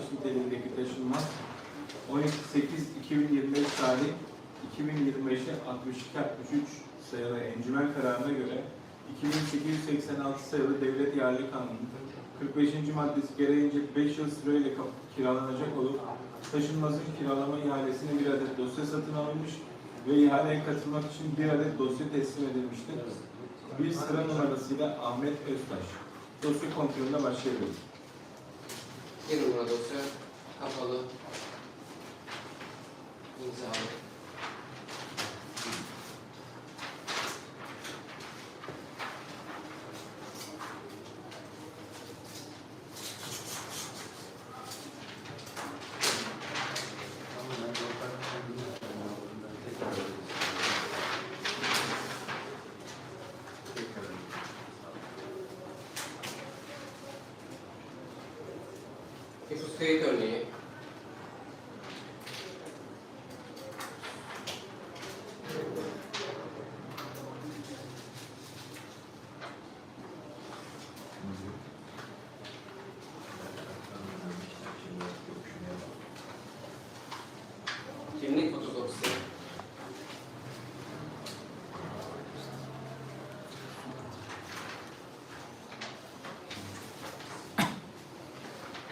satış niteliğindeki taşınmaz 12.8.2025 tarih 2025'e 62-63 sayılı encümen kararına göre 2886 sayılı Devlet İhale Kanunu 45. maddesi gereğince 5 yıl süreyle kiralanacak olup taşınmazın kiralama ihalesine bir adet dosya satın alınmış ve ihaleye katılmak için bir adet dosya teslim edilmiştir. Bir sıra numarasıyla Ahmet Öztaş. Dosya kontrolüne başlayabiliriz. Bir numara dosya kapalı. İmzalı. একটু স্থিরিত নিয়ে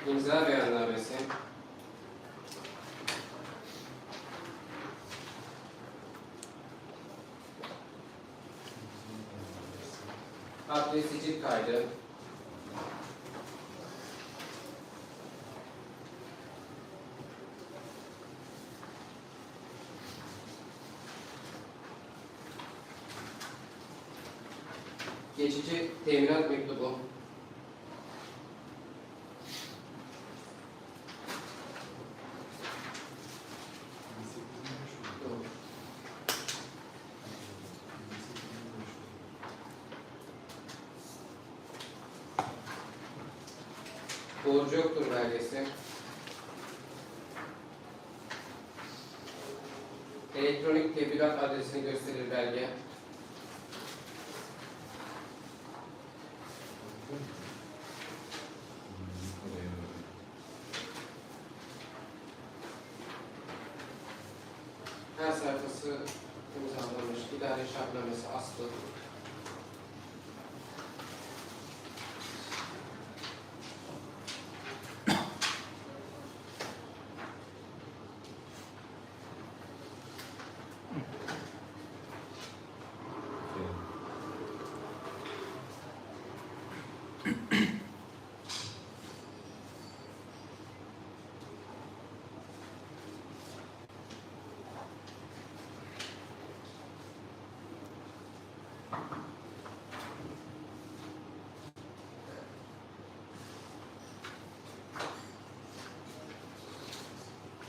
İmza beyannamesi. Adli sicil kaydı. Geçici teminat mektubu. Borcu yoktur belgesi. Elektronik tebligat adresini gösterir belge. Her sayfası imzalanmış. İdare şartnamesi aslı.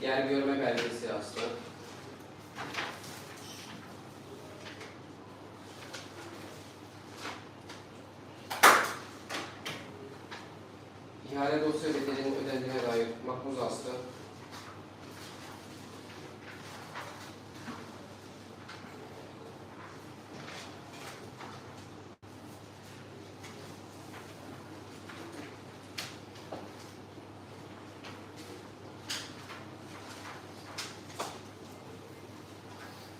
Yer görme belgesi aslı. İhale dosya bedelinin ödendiğine dair makbuz aslı.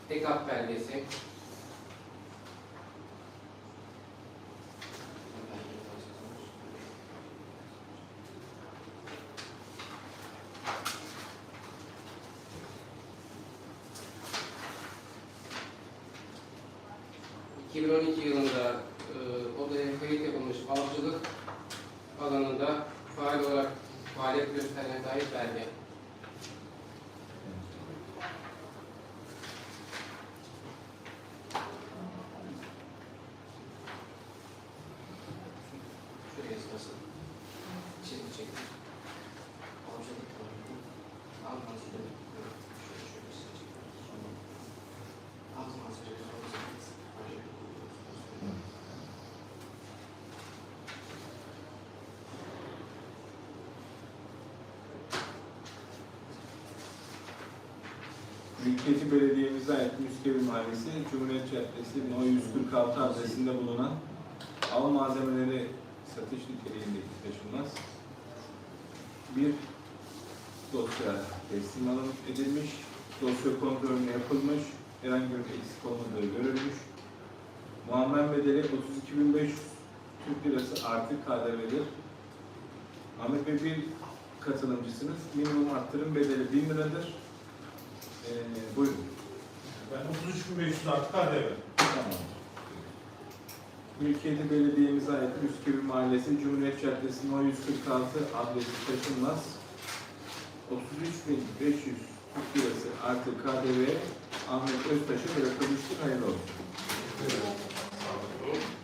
Tekap belgesi. ...2012 yılında e, odaya kayıt yapılmış avcılık alanında faal olarak gösteren dair belge. Alanında Almancı'da şöyle şöyle seçeyim. Almancı'da Mülkiyeti belediyemize ait Müskevin Mahallesi, Cumhuriyet Caddesi No 146 adresinde bulunan av malzemeleri satış niteliğindeki taşınmaz. Bir dosya teslim alın- edilmiş, dosya kontrolü yapılmış, herhangi bir eksik olmadığı görülmüş. Muammer bedeli 32.500 Türk Lirası artı KDV'dir. Ahmet Bey bir katılımcısınız. Minimum arttırım bedeli 1000 liradır. Ee, buyurun. Ben 33.500 artı KDV. Tamam. Mülkiyeti belediyemize ait Üsküdar Mahallesi Cumhuriyet Caddesi No 146 adresi taşınmaz. 33.500 Türk Lirası artı KDV Ahmet Öztaş'a bırakılmıştır. Hayırlı olsun. Olun.